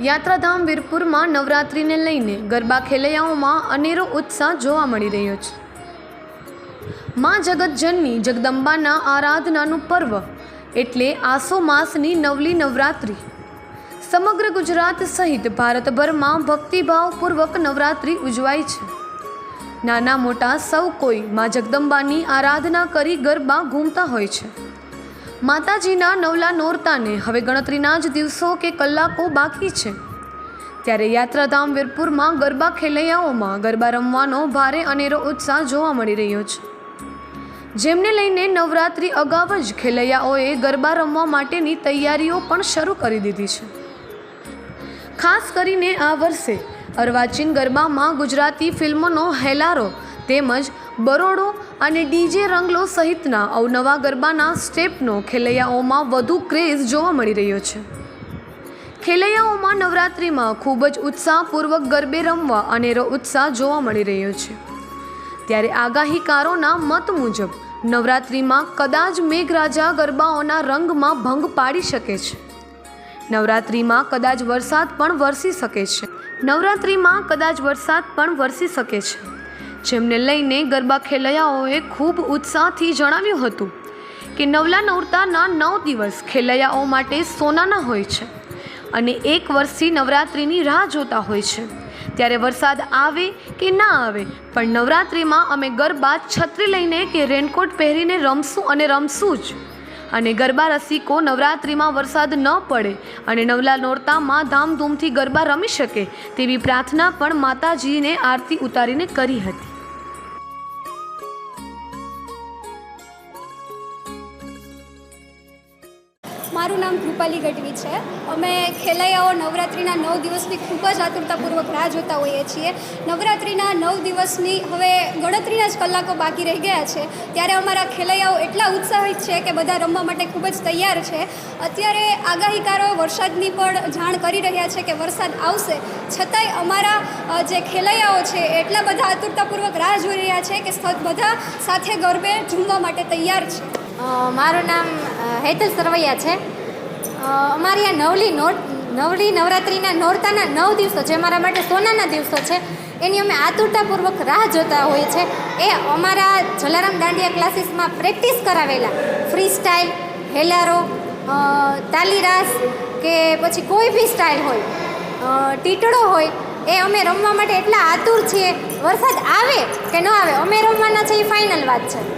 યાત્રાધામ વીરપુરમાં નવરાત્રિને લઈને ગરબા ખેલૈયાઓમાં અનેરો ઉત્સાહ જોવા મળી રહ્યો છે. માં જગતજનની જગદંબાના આરાધનાનું પર્વ એટલે આસો માસની નવલી નવરાત્રિ. સમગ્ર ગુજરાત સહિત ભારતભરમાં ભક્તિભાવપૂર્વક નવરાત્રિ ઉજવાય છે. નાના મોટા સૌ કોઈ માં જગદંબાની આરાધના કરી ગરબા ઘૂમતા હોય છે. માતાજીના નવલા નોરતાને હવે ગણતરીના જ દિવસો કે કલાકો બાકી છે. ત્યારે યાત્રાધામ વીરપુરમાં ગરબા ખેલૈયાઓમાં ગરબા રમવાનો ભારે અનેરો ઉત્સાહ જોવા મળી રહ્યો છે. જેમને લઈને નવરાત્રિ અગાઉ જ ખેલૈયાઓએ ગરબા રમવા માટેની તૈયારીઓ પણ શરૂ કરી દીધી છે. ખાસ કરીને આ વર્ષે અર્વાચીન ગરબામાં ગુજરાતી ફિલ્મોનો હેલારો તેમજ બરોડો અને ડીજે રંગલો સહિતના અવનવા ગરબાના સ્ટેપનો ખેલૈયાઓમાં વધુ ક્રેઝ જોવા મળી રહ્યો છે. ખેલૈયાઓમાં નવરાત્રિમાં ખૂબ જ ઉત્સાહપૂર્વક ગરબે રમવા અનેરો ઉત્સાહ જોવા મળી રહ્યો છે. ત્યારે આગાહીકારોના મત મુજબ, નવરાત્રિમાં કદાચ મેઘરાજા ગરબાઓના રંગમાં ભંગ પાડી શકે છે. નવરાત્રિમાં કદાચ વરસાદ પણ વરસી શકે છે. નવરાત્રિમાં કદાચ વરસાદ પણ વરસી શકે છે. જેમને લઈને ગરબા ખેલૈયાઓએ ખૂબ ઉત્સાહથી જણાવ્યું હતું કે નવલા નવરતાના નવ દિવસ ખેલૈયાઓ માટે સોનાના હોય છે અને એક વર્ષથી નવરાત્રિની રાહ જોતા હોય છે. ત્યારે વરસાદ આવે કે ના આવે, પણ નવરાત્રિમાં અમે ગરબા છત્રી લઈને કે રેનકોટ પહેરીને રમશું અને રમશું જ. અને ગરબા રસિકો નવરાત્રિમાં વરસાદ ન પડે અને નવલા નોરતામાં ધામધૂમથી ગરબા રમી શકે તેવી પ્રાર્થના પણ માતાજીને આરતી ઉતારીને કરી હતી. મારું નામ કૃપાલી ગઢવી છે. અમે ખેલૈયાઓ નવરાત્રિના નવ દિવસની ખૂબ જ આતુરતાપૂર્વક રાહ જોતા હોઈએ છીએ. નવરાત્રિના નવ દિવસની હવે ગણતરીના જ કલાકો બાકી રહી ગયા છે. ત્યારે અમારા ખેલૈયાઓ એટલા ઉત્સાહિત છે કે બધા રમવા માટે ખૂબ જ તૈયાર છે. અત્યારે આગાહીકારો વરસાદની પણ જાણ કરી રહ્યા છે કે વરસાદ આવશે. છતાંય અમારા જે ખેલૈયાઓ છે એટલા બધા આતુરતાપૂર્વક રાહ જોઈ રહ્યા છે કે બધા સાથે ગરબે ઝૂમવા માટે તૈયાર છે. મારું નામ હેતલ સરવૈયા છે. અમારી આ નવલી નોટ, નવલી નવરાત્રિના નોરતાના નવ દિવસો જે અમારા માટે સોનાના દિવસો છે, એની અમે આતુરતાપૂર્વક રાહ જોતા હોઈએ છે. એ અમારા જલારામ દાંડિયા ક્લાસીસમાં પ્રેક્ટિસ કરાવેલા. ફ્રી સ્ટાઇલ હેલારો તાલીરાસ કે પછી કોઈ બી સ્ટાઇલ હોય ટીટડો હોય, એ અમે રમવા માટે એટલા આતુર છીએ. વરસાદ આવે કે ન આવે, અમે રમવાના છે એ ફાઇનલ વાત છે.